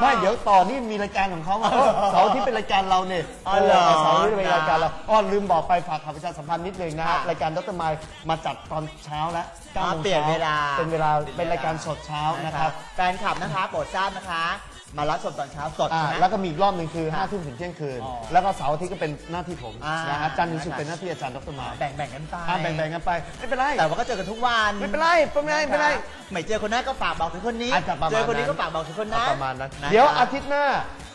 ไม่เดี๋ยวต่อนี่มีรายการของเขาอะเออเสาร์ที่เป็นรายการเราเนี่ยอ๋อเหรอเสาร์ที่เป็นรายการเราอ๋อลืมบอกไปฝากข่าวประชาสัมพันธ์นิดนึงนะฮะค่ะรายการดรไมล์มาจัดตอนเช้าแล้วอ๋อ9โมงเปลี่ยนเวลา เป็นเวลาเป็นรายการสดเช้านะครับ แฟนคลับนะคะโปรดทราบนะคะ มารับชมตอนเช้าสดอ่าใช่ไหม แล้วก็มีอีกรอบหนึ่งคือค่ะ5้าทุ่มถึงเที่ยงคืน อ๋อแล้วก็เสาร์อาทิตย์ก็เป็นหน้าที่ผมอ่านะฮะจันทร์ถึงศุกร์นะคะเป็นหน้าที่อาจารย์ดรไมล์แบ่งแบ่งๆกันไปอ่าแบ่งๆกันไปไม่เป็นไรแต่ว่าก็เจอกันทุกวันไม่เป็นไรไม่เป็นไรไม่เป็นไร ไม่เจอคนนั้นก็ฝากบอกถึงคนนี้อาจจะประมาณเจอคนนี้นั้นก็ฝากบอกถึงคนนั้นประมาณนั้นนะคะเดี๋ยวอาทิตย์หน้า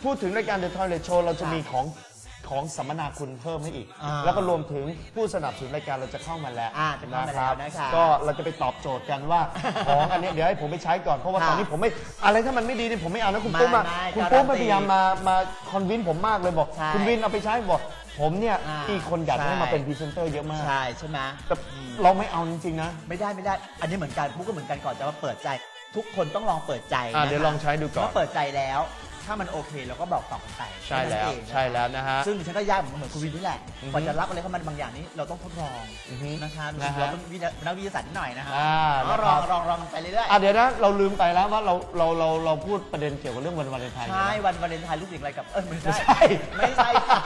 พูดถึงรายการ The Toilet Show เราจะค่ะมีของ ของสัมมนาคุณเพิ่มให้อีก อ่าแล้วก็รวมถึงผู้สนับสนุนรายการเราจะเข้ามาแล้วอ่าจะเข้ามาแล้วนะคะก็เราจะไปตอบโจทย์กันว่า ของอันเนี้ยเดี๋ยวให้ผมไปใช้ก่อนเพราะว่าค่ะตอนนี้ผมไม่อะไรถ้ามันไม่ดีนี่ผมไม่เอานะคุณปุ้มอะไม่ไม่คุณปุ้มการันตีพยายามมามาคอนวินผมมากเลยบอก ใช่คุณวินเอาไปใช้บอก ผมเนี่ยอ่าที่คนอยากให้ใช่ มาเป็นพรีเซนเตอร์เยอะมากใช่ใช่ไหมแต่เราไม่เอาจริงๆนะไม่ได้ไม่ได้ อันนี้เหมือนกันปุ๊กก็เหมือนกันก่อนจะมาเปิดใจ ทุกคนต้องลองเปิดใจอะนะคะเดี๋ยวลองใช้ดูก่อนเมื่อเปิดใจแล้ว ถ้ามันโอเคเราก็บอกต่อกันไปใช่แล้วค่นั้นเองใช่แล้วนะฮะ ซึ่งดิฉันก็ยากเหมือนเหมือนคุณวินนี่แหละอือฮึกว่าจะรับอะไรเข้ามาบางอย่างนี้เราต้องทดลองอือฮึนะคะนะฮะเราต้องวิทยานักวิทยาศาสตร์นิดหน่อยนะคะอ่าก็นะครับลองลองลองไปเรื่อยอะเดี๋ยวนะเราลืมไปแล้วว่าเราเราเราเราพูดประเด็นเกี่ยวกับเรื่องวันวาเลนไทน์ๆใช่วันวาเลนไทน์รู้สึกอะไรกับเออไม่ไม่ใช่ใช่ ไม่ใช่ค่ะ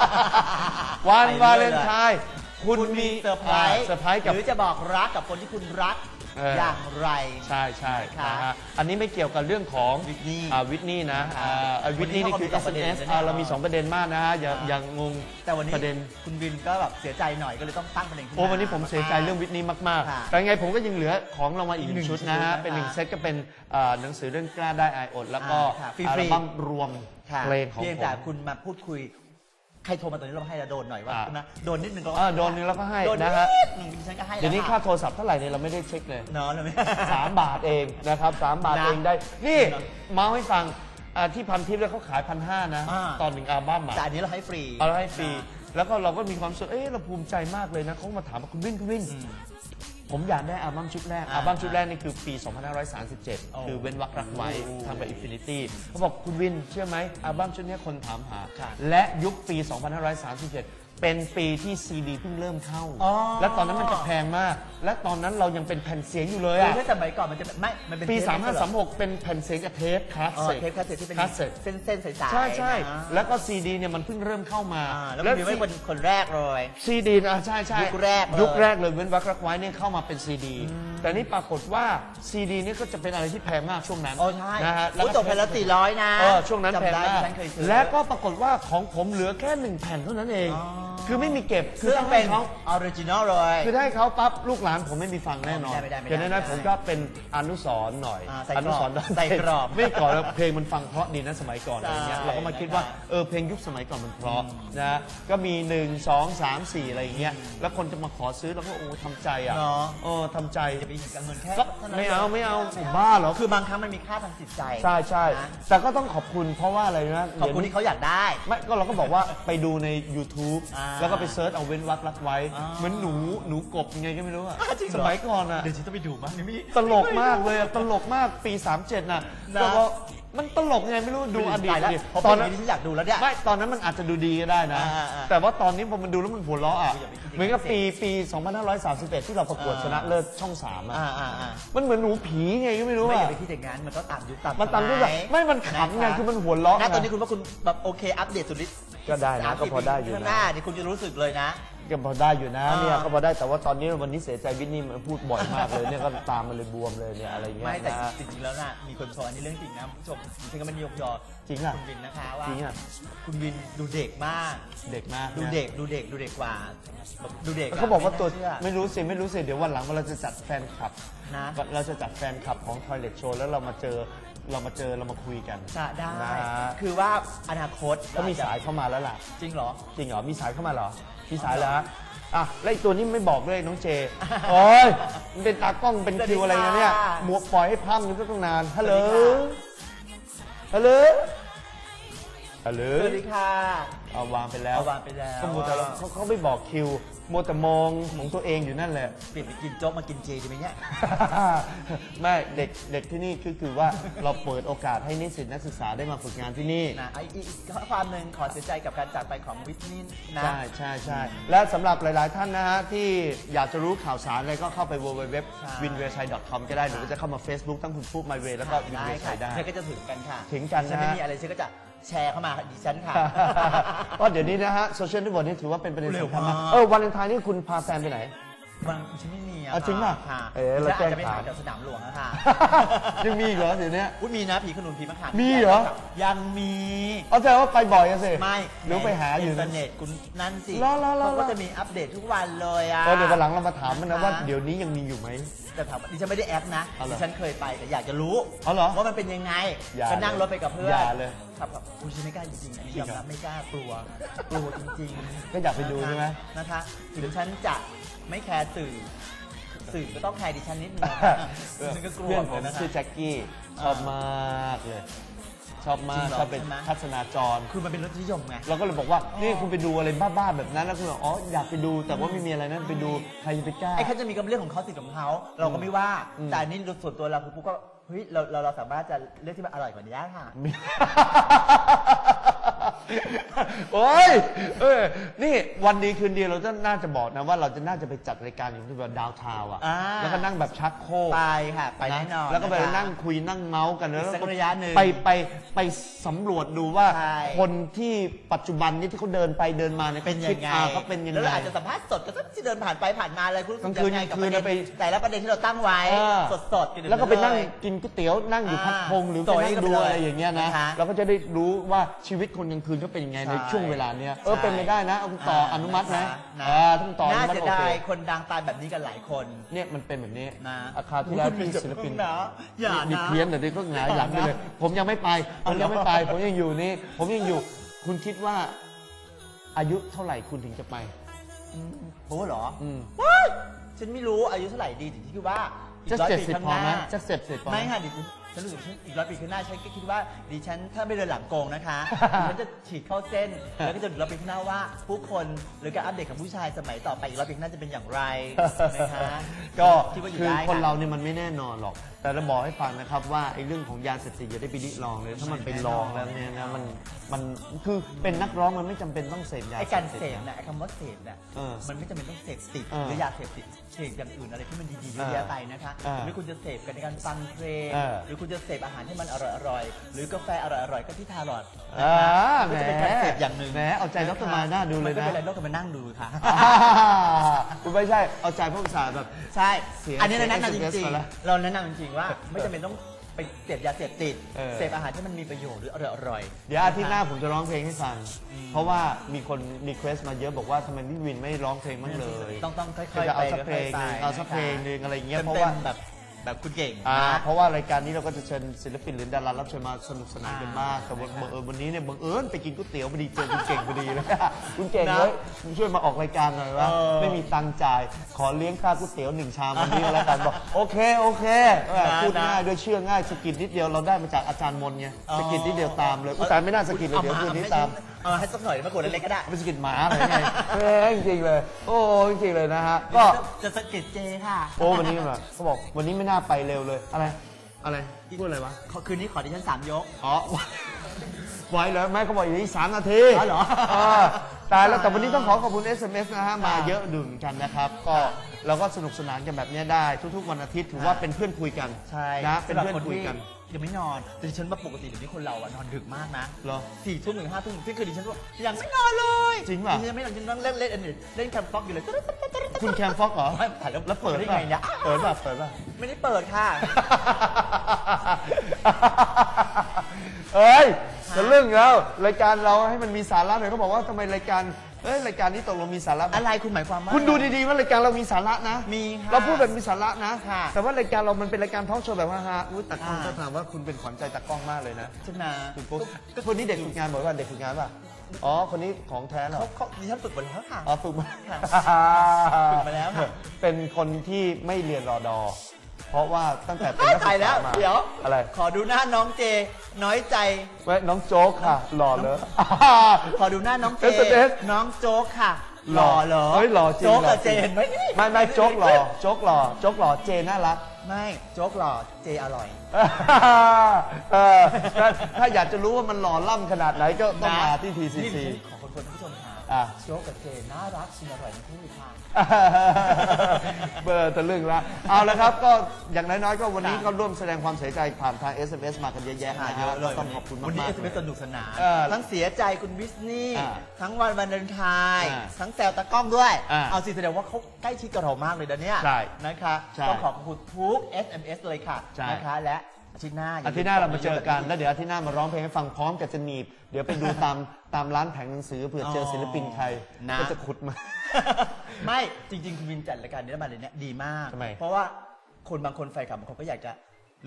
วันวาเลนไทน์คุคุณณมีมีเซอร์ไพรส์เซอร์ไพรส์กับ หรือจะบอกรักกับคนที่คุณรัก เอออ อย่างไร ใช่ใช่ค่ะนะฮะอันนี้ไม่เกี่ยวกับเรื่องของวิทนี่อ่าวิทนี่นะค่ะอ่าอ่าวิทนี่นี่คือวันนี้ SMS เขามีสองประเด็นอ่าเรามี 2 ประเด็นมากนะฮะอย่าค่ะอย่างงงแต่วันนี้ประเด็น คุณวินก็แบบเสียใจหน่อยก็เลยต้องตั้งประเด็นขึ้นโอ้มา วันนี้ผมเสียใจเรื่องวิทนี่มาก ค่ะๆ แต่ยังไงผมก็ยังเหลือของรางวัลอีกหนึ่งอีกหนึ่งชุดนะฮะชุดนะคะเป็นหนึ่งเซตก็เป็นอ่าหนังสือเรื่องกล้าได้อายอด แล้วก็อ่าค่ะฟรีๆ อัลบั้มรวมค่ะเพลงของเพียงผแต่ม คุณมาพูดคุย ใครโทรมาตอนนี้เราให้เราโดนหน่อยว่าอ่า นะโดนนิดนึงก็อ่าโดนนึงแล้วก็ให้โดนนะฮะนิดนึงดิฉันก็ให้เดี๋ยวนี้แล้ค่าโทรศัพท์เท่าไหร่เนี่ยเราไม่ได้เช็คเลย เนาะเลยไหมสามบาทเองนะครับสามบาทนะเองได้ นี่นะเมาให้ฟังอ่าที่พันทิปแล้วเขาขายพันห้านะ อ่า ตอนหนึ่งอัลบั้มอะแต่อันนี้เราให้ฟรีเอาให้ฟรี นะ แล้วก็เราก็มีความสุขเอ้เราภูมิใจมากเลยนะเขามาถามว่าคุณวินคุณวิน อืม ผมอยากได้อัลบั้มชุดแรก อ่าอัลบั้มชุดแรกนี่คือปีโอ้2537 คือเว้นวรรครักไว้โอ้ทางแบบอินฟินิตี้เขาบอกคุณวินเชื่อไหมอัลบั้มชุดนี้คนถามหาค่ะและยุคปี 2537 เป็นปีที่ซีดีเพิ่งเริ่มเข้า อ๋อ และตอนนั้นมันจะแพงมาก และตอนนั้นเรายังเป็นแผ่นเสียงอยู่เลยคืออะถ้าสมัยก่อนมันจะไม่ มันเป็นปี เทปไม่ใช่เหรอ3536 เป็นแผ่นเสียงกับเทปคลาสอ๋อสิกเทปคาสเซ็ตที่เป็นคาสเซ็ต เส้นเส้นๆสายๆใช่ใช่นะแล้วก็ซีดีเนี่ยมันเพิ่งเริ่มเข้ามาอ่าแล้วคุณวินไม่เป็นคนแรกเลย ซีดีนะใช่ใช่ยุคแรกเลยยุคแรกเลยเว้นวักรักไว้เนี่ยเข้ามาเป็นซีดี แต่นี่ปรากฏว่าซีดีนี่ก็จะเป็นอะไรที่แพงมากช่วงนั้นโอ้ใช่นะฮะโอ้ตกแผ่นละสี่ร้อยนะเออช่วงนั้นแพงจำได้มากฉันเคยซื้อ และก็ปรากฏว่าของผมเหลือแค่หนึ่งแผ่นเท่านั้นเอง อ๋อ คือไม่มีเก็บคืซึ่งถ้าเป็ให้นเขาออริจินอลเลย คือถ้าให้เขาปั๊บลูกหลานผมไม่มีฟังแน่นอนไม่ได้ไม่ได้เดี๋ยวนั้นไม่ได้ผมก็เป็นอนุสรณ์หน่อยอ่าใส่กรอบอนุสรณ์ใส่กรอบไม่กรอบแล้วเพลงมันฟังเพราะดีนะสมัยก่อนอะไรเงี้ยใช่เราก็มาคิดว่านะครับเออเพลงยุคสมัยก่อนมันเพราะนะก็มี 1 2 3 4 อะไรอย่างเงี้ยแล้วคนจะมาขอซื้อแล้วก็โอ้ทำใจอะเนาะเออทำใจจะไปเห็นกับเงินแค่ก็ท่นั้นไม่เอาไม่เอาผมบ้าเหรอคือบางครั้งมันมีค่าทางจิตใจใช่ใช่นะแต่ก็ต้องขอบคุณเพราะว่าอะไรนะขอบคุณเดี๋ยวนี้ที่เขาอยากได้ ไม่ก็เราก็บอกว่าไปดูใน YouTube อ่าแล้วก็ไปเซิร์ชเอาเว้นวักรักไว้อ่าเหมือนหนูหนูกบยังไงก็ไม่รู้อะอ่าจริงเหรอ สมัยก่อนอะเดี๋ยวฉันต้องไปดูมั้งนี่มีตลกมากเลยอะตลกมากปี 37น่ะนะ แล้วก็มันตลกยังไงไม่รู้ดูอดีตตายแล้วดิเพราะตตออนนนั้นี้นฉันอยากดูแล้วเนี่ย ไม่ตอนนั้นมันอาจจะดูดีก็ได้นะ อ่าอ่าแต่ว่าตอนนี้พอมันดูแล้วมันหัวเราะอะอย่าไปคิดอย่างนั้น เหมือนกับปีปี 2531 ที่เราประกวดอ่าชนะเลิศช่องสามอะอ่าอ่าอ่ามันเหมือนหนูผีไงก็ไม่รู้ไม่ออะย่าไปคิดอย่างนั้นมันก็ตามยุคตามมันตามด้วยแบบไม่มันขำไงคือมันหัวเราะนะไง ตอนนี้คุณว่าคุณแบบโอเคอัปเดตสุดฤทธิ์ ก็ได้นะสามก็สี่พอได้อยู่ปีข้างหนะน้านี่คุณจะรู้สึกเลยนะ ก็พอได้อยู่นะอ่าเนี่ยก็พอได้แต่ว่าตอนนี้วันนี้เสียใจวินนี่มันพูดบ่อยมากเลยเนี่ยก็ตามมันเลยบวมเลยเนี่ยอะไรเงี้ยไม่แต่นะ จริงๆแล้วน่ะมีคนชมอันนี้เรื่องจริงนะคุณผู้ชมจริงๆก็มันยกยอจริงอะคุณวินนะคะว่าจริงอะ คุณวินดูเด็กมาก เด็กมากนะ ดูเด็กดูเด็กดูเด็กกว่าแบบดูเด็กะเขาบอกว่าตัวไม่น่เชื่อไม่รู้สิไม่รู้สิเดี๋ยววันหลังเราจะจัดแฟนคลับ นะ เราจะจัดแฟนคลับของ Toilet Show แล้วเรามาเจอ เรามาเจอเรามาคุยกัน จะได้ นะ คือว่าอนาคตก็มีสายเข้ามาแล้วล่ะ จริงเหรอ จริงเหรอ มีสายเข้ามาเหรอ มีสายแล้วอะแล้วอีกตัวนี้ไม่บอกด้วยน้องเจ โอ้ยมันเป็นตากล้องเป็นคิวอะไรนะเนี่ย สวัสดีค่ะ หมวกปล่อยให้พังอยู่ตั้งนาน ฮัลโหลสวัสดีค่ะฮัลโหล ฮัลโหลสวัสดีค่ะ เอาวางไปแล้วเอาวางไปแล้วก็มัวแต่เราเขาเขาไม่บอกคิว มัวแต่มองของตัวเองอยู่นั่นแหละ เปลี่ยนไปกินโจ๊กมากินเจดีไหมเนี่ย ไม่เด็กเด็กที่นี่คือคือว่าเราเปิดโอกาสให้นิสิตนักศึกษาได้มาฝึกงานที่นี่ นะไอ้อีกข้อความหนึ่งขอเสียใจกับการจากไปของวิทนี่นะ ใช่ใช่ใช่และสำหรับหลาย ๆ ท่านนะฮะ ที่อยากจะรู้ข่าวสารอะไรก็เข้าไป www ใช่ winwaychai.com ก็ได้ หรือว่าจะเข้ามา Facebook ทั้งคุณฟุ๊ก My Way แล้วก็ ได้ winway ค่ะ chai ได้ เธอก็จะถึงกันค่ะถึงกันฉันนะไม่ฮะมีอะไรฉันก็จะ แชร์เข้ามาดิฉันค่ะเพราะเดี๋ยวนี้นะฮะโซเชียลเน็ตเวิร์กนี่ถือว่าเป็นประเด็นเร็วสำคัญมากมาก เออวันเลนไทน์นี่คุณพาแฟนไปไหน มันฉันไม่มีอะอะจริงป่ะค่ะเอ๊ะเราฉันแจ้อาจงจะไปข่าหาวแถวสนามหลวงอะค่ะยังมีอีกเหรอเดี๋ยวนี้ อุ้ยมีนะผีขนุนผีมะขามมีเหรอ ยังมี เอาแต่ว่าไปบ่อยอะสิไม่หรือไปหาอยู่อินเทอร์เน็ตคุณนั่นสิแล้วแล้วแล้วเขาก็จะมีอัปเดตทุกวันเลยอะเออเดี๋ยววันหลังเรามาถามมันนะว่า เดี๋ยวนี้ยังมีอยู่ไหม แต่ถามว่าดิฉันไม่ได้แอปนะเอาเหรอดิฉันเคยไปแต่อยากจะรู้เอาเหรอว่ามันเป็นยังไงอย่าก็นั่งรถไปกับเพื่อนอย่าเลยขับแบบอุ้ยฉันไม่กล้าจริงๆอันนี้จริยงอมเหรอรับไม่กล้ากลัวกลัวจริงๆก็อยากไปดูใช่ไหมนะคะถึงฉันจะ ไม่แคร์สื่อ สื่อก็ต้องแคร์ดิฉันนิดนึงนะเออฉันก็กลัวเพื่อนเหผมือมนกันนะคะ ชื่อแจ็คกี้ชอบมากเลย ชอบมาจริกงเหรอชอบเป็นใช่ไหม ทัศนาจร คือมันเป็นรสนิยมไง เราก็เลยบอกว่า นี่คุณไปดูอะไรบ้าๆแบบนั้น แล้วคุณบอกอ๋ออยากไปดูแต่ว่าไม่มีอะไรนั้นไปดูใครจะไปกล้า ไอ้เขาจะมีก็เป็นเรื่องของเขาสิทธิ์ของเขาเราก็ไม่ว่า อืม แต่อันนี้โดยส่วนตัวเราคือปุ๊กก็เฮ้ยเราเราเราสามารถจะเลือกที่มันอร่อยกว่านี้ได้ค่ะมี โอ้ยเออ นี่วันดีคืนดีเราจะน่าจะบอกนะว่าเราจะน่าจะไปจัดรายการอย่างที่แบบดาวทาวอะ อ่า แล้วก็นั่งแบบชักโครกไปค่ะ ไปแน่นอนแล้วก็ไปะคะ นั่งคุยนั่งเมาส์กันแล้วอีกสักระยะหนึ่งไปไปไปสำรวจดูว่า ใช่ คนที่ปัจจุบันนี้ที่เขาเดินไปเดินมาเนี่ยเป็นยังไงคิดอ่าเขาเป็นยังแล้วไง เราอาจจะสัมภาษณ์สดก็ที่เดินผ่านไปผ่านมาอะไรคุณรู้สึกลางคืนยังไงกับกลางคืนประเด็นไปแต่ละประเด็นที่เราตั้งไว้ เออ สดๆอยู่เดี๋ยแล้วก็ไปนั่งเลยกินก๋วยเตี๋ยวนั่งอยู่อ่าพักพงหรือไปสวยนั่งกันดูไปเลยอะไรอย่างเงี้ยนะนะคะเราก็จะได้รู้ว่าชีวิตคนกลางคืนเขาเป็นยังไงใช่ในช่วงเวลาเนี้ยเออใช่เป็นไปได้นะเอาคุณต่ออนุมัตินะนะอ่าท่านต่ออน่านุมัติเสียโอดาเคยคนดังตายแบบนี้กันหลายคน เนี่ยมันเป็นแบบนี้นะอาคารที่แล้วคุณที่ศิลปินอย่าอย่านะดิเพี้ยนแต่เด็กก็หงายหลังไปเลย ผมยังไม่ไปผมยังไม่ไป ผมยังอยู่นี่ ผมยังอยู่ คุณคิดว่า อายุเท่าไหร่คุณถึงจะไปโอ้เหรออืม ว้ายฉันไม่รู้อายุเท่าไหร่ดีถึงที่คิดว่าอีจะร้อยเจ็ดปีสิบข้างพอหไหมน้าจะเจ็ดสิบพอไหม ไม่ค่ะดิฉัน รู้สึกฉันอีกร้อยปีข้างหน้าฉันก็คิดว่าดิฉันถ้าไม่เดินหลังโกงนะคะดิฉันจะฉีดเข้าเส้น แล้วก็จะดูร้อยปีข้างหน้าว่า ผู้คนหรือการอัปเดตของผู้ชายสมัยต่อไปอีกร้อยปีข้างหน้าจะเป็นอย่างไรนะคะก็คิดว่าอยู่คือได้คนค่ะเราเนี่ยมันไม่แน่นอนหรอก แต่เราบอกให้ฟังนะครับว่าไอ้เรื่องของยาเสพติดอย่าได้ไปดิลองเลย ถ้ามันไปลองแล้วเนี่ยนะมันมันคือเป็นนักร้องมันไม่จำเป็นต้องเสพยาไอ้เสการพติดเสพนะไอ้คำว่าเสพน่ะเออมันไม่จำเป็นต้องเสพติดเออหรือยาเสพติดเสพอย่างอื่นอะไรที่มันดีๆเยอะแยะไปนะคะเออหรือคุณจะเสพกันในการฟังเพลงเออ หรือคุณจะเสพอาหารที่มันอร่อยๆ หรือกาแฟอร่อยๆ ก็ที่ทารอดอ่าก็จะเป็นการเสพอย่างหนึ่งแหมเอาใจดรมาหน้าดูเลยมันนะก็เป็นอะไรนอกจากมานั่งดูค่ะอ่าคุณไม่ใช่ เอาใจพวกสายแบบ ใช่เสียอันนี้เราแนะนำจเสียริงมาแล้วๆเราแนะนำจริงๆ ว่าไม่จำเป็นต้องไปเสพยาเสพติดเออเสพอาหารที่มันมีประโยชน์หรืออร่อยๆเดี๋ยวอาทิตย์หน้าผมจะร้องเพลงให้ฟังอืมเพราะว่ามีคนรีเควสต์มาเยอะบอกว่าทำไมพี่วินไม่ร้องเพลงบ้างเลย ต้องต้องค่อยก็ๆจะไปเอาสักเพลงหนึงค่ยๆไปเอาสักเพลงหนึงอะไรอย่างเงี้ยเพราะต็มว่าๆแบบ แบบคุณเก่งอ่านะ เพราะว่ารายการนี้เราก็จะเชิญศิลปินหรือดารารับเชิญมาสนุกสนานกันมากแต่ว่าอ่าบังเอิญวันนี้เนี่ยบังเอิญไปกินก๋วยเตี๋ยวพอดีเจอคุณเก่งพอดีเลย คุณเก่งนะเลยช่วยมาออกรายการหน่อยวะเออไม่มีตังค์จ่ายขอเลี้ยงค่าก๋วยเตี๋ยวหนึ่งชามวันนี้ก็แล้วกันบอกโอเคโอเคเออนะพูดนะง่ายด้วยเชื่อง่ายสกิดนิดเดียวเราได้มาจากอาจารย์มนต์ไงสกิดนิดเดียวตามเลยอุยแตายไม่น่าสกิดเลยเดี๋ยวคืนนี้ตาม เอาให้สักหน่อยมากดเล็กๆก็ได้ เป็นสกิดหมาอะไรไงเฮ้ยจริงๆเลย โอ้จริงๆเลยนะฮะก็ จะสะกิดเจค่ะโอ้วันนี้แบบเขาบอกวันนี้ไม่น่าไปเร็วเลยอะไร อะไรพูดอะไรวะขอคืนนี้ขอดิฉันสามยก อ๋อ ไว้แล้วแม่เขาบอกอย่างนี้สามนาทีอ๋อเหรอตายแล้วแต่วันนี้ต้องขอขอบคุณ SMS นะฮะมาค่ะเยอะดื่มกันนะครับ ก็เราก็สนุกสนานกันแบบนี้ได้ ทุกๆวันอาทิตย์ถือว่าเป็นเพื่อนคุยกันใช่นะเป็นสำหรับเพื่อนคุยกันที่ ยังไม่นอน แต่ดิฉันว่าปกติเดี๋ยวนี้คนเราอะนอนดึกมากนะเหรอสี่ทุ่มถึงห้าทุ่มที่คือดิฉันว่ายังไม่นอนเลยจริงป่ะ ดิฉันไม่นอนดิฉันนั่งเล่นเล่นอันอื่นเล่นแคมป์ฟ็อกอยู่เลยคุณแคมฟ็อกเหรอ ไม่ผ่านแล้วแล้วเปิดได้ป่ะไงเนี่ยเปิดป่ะ เปิดป่ะ ไม่ได้เปิดค่ะ เอ้ยจะเรื่องแล้วรายการเราให้มันมีสาระหน่อยเขาบอกว่าทำไมรายการ เอ้ยรายการนี้ตกลงมีสาระไหมอะไรคุณหมายความว่า คุณดูดีๆว่ารายการเรามีสาระนะมีค่ะเราพูดแบบมีสาระนะค่ะแต่ว่ารายการเรามันเป็นรายการทอล์กโชว์แบบว่าฮาอุ้ยตากล้องอ่าจะถามว่าคุณเป็นขวัญใจตากล้องมากเลยนะใช่ไหมคุณปุ๊กก็คนนี้เด็กฝึกงานบอกว่าเด็กฝึกงานป่ะอ๋อคนนี้ของแท้เหรอ เขาเขาดิฉันฝึกมาแล้วค่ะ อ๋อฝึกมาค่ะฝึกมาแล้วค่ะ เป็นคนที่ไม่เรียนรอดอ เพราะว่าตั้งแต่เป็นนักศึถ่ายกแล้ษาวมาเดี๋ยว อะไรขอดูหน้าน้องเจ น้อยใจ เว้ยน้องโจ๊กค่ะ หล่อเลย ขอดูหน้าน้องเจ SMS น้องโจ๊กค่ะหหล่ล่ออเหรอเฮ้ยหล่อจริงโจ๊กหล่อกับจเจริง เห็นไหมนี่ไม่ไม่โจ๊กหล่อโจ๊กหล่อโจ๊กหล่อเจน่ารัก ไม่โจ๊กหล่อเจอร่อย เออถ้าถ้าอยากจะรู้ว่ามันหล่อล่ำขนาดไหนก็ต้องมาที่นี่ TCC ฉันขอคนคนท่านผู้ชมค่ะ อะโจ๊กกับเจน่ารักจริงอร่อยทั้งคู่ค่ะเบอร์ตะลึงละเอาละครับก็อย่างน้อยๆก็วันนี้ค่ะก็ร่วมแสดงความเสียใจผ่านทาง SMS มากันเยอะแยะค่ะนะเยฮะอะเลยต้องขอบคุณวันนี้มากเอสเสนุกสนานเออทั้งเสียใจคุณวิสนี่อ่าทั้งวันวันเดินทายอ่าทั้งแซวตะกล้องด้วย อ่าเอาสิแสดงว่าเขาใกล้ชิดกับเรามากเลยนะเนี่ยใช่นะคะใช่ต้องขอบคุณทุก SMS เลยค่ะใช่ นะคะและ อาทิตย์หน้าอาทิตย์หน้าเรามาเจอกัน แล้วเดี๋ยวอาทิตย์หน้ามาร้องเพลงให้ฟังพร้อมกับจะหนีบ เดี๋ยวไปดูตามตามร้านแผงหนังสือเผื่อเจอศิลปินใครนะ ก็จะขุดมา ไม่จริงๆคุณวินจัดรายการนี้มาเลยเนี่ยดีมาก ทำไมเพราะว่าคนบางคนแฟนคลับบางคนก็อยากจะ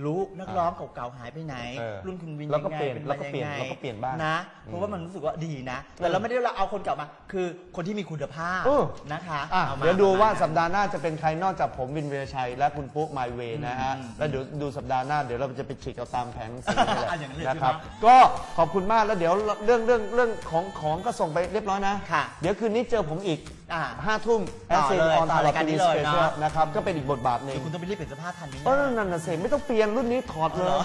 รู้นักร้องเก่าๆหายไปไหน เออรุ่นคุณวินแล้วก็ยังไงเปลี่ยนเป็นแล้วก็มาเปลี่ยนยังไงแล้วก็เปลี่ยนบ้างนะอืมเพราะว่ามันรู้สึกว่าดีนะ แต่เราไม่ได้เราเอาคนเก่ามา คือคนที่มีคุณภาพเออ นะคะอะอมเดี๋ยวดูว่าประมณสัปดาห์หน้าจะเป็นใครนอกจากผมวินเวียชัย และคุณปุ๊กไมเวนะฮะ อืมแล้วเดี๋ยวดูสัปดาห์หน้าเดี๋ยวเราจะไปฉีกเอาตามแผงหนังสือนี่แหละอะอย่างนั้นเลยนะครับ ใช่ไหมก็ขอบคุณมากแล้วเดี๋ยวเรื่องเรื่องเรื่องของของก็ส่งไปเรียบร้อยนะ ค่ะ เดี๋ยวคืนนี้เจอผมอีก อ่า ห้าทุ่มต่อเลยต่อรายการนี้เลยเนอะ นะครับ ก็เป็นอีกบทบาทหนึ่ง เดี๋ยวคุณต้องไปรีบเปลี่ยนเสื้อผ้าทันไหมเอเนี่ยอนั่นน่ะสิไม่ต้องเปลี่ยนรุ่นนี้ถอดเลยเหรอ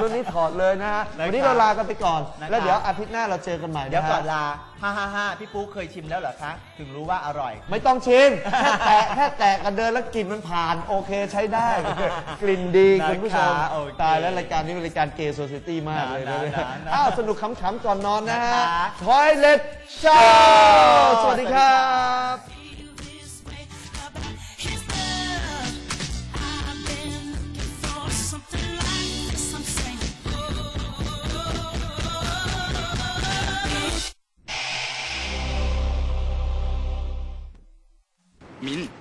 รุ่นนี้ถอดเลยนะฮะ นะครับวันนี้เราลากันไปก่อน นะครับ แล้วเดี๋ยวอาทิตย์หน้าเราเจอกันใหม่เดี๋ยวนะก่อฮะนลาฮ่าฮ่าฮ่าพี่ปุ๊กเคยชิมแล้วเหรอคะ ถึงรู้ว่าอร่อย ไม่ต้องชิม แค่แตะแค่แตะกันเดินแล้วกลิ่นมันผ่าน โอเคใช้ได้ กลิ่นดีนะคะคุณผู้ชม โอเคตายแล้วรายการนี้เป็นรายการเกย์โซซิตี้มากเลยนะนะนะนะอ้าวสนุกขำๆก่อนนอนนะฮะนะคะ ทอยเล็ต 赵，左立凯，民。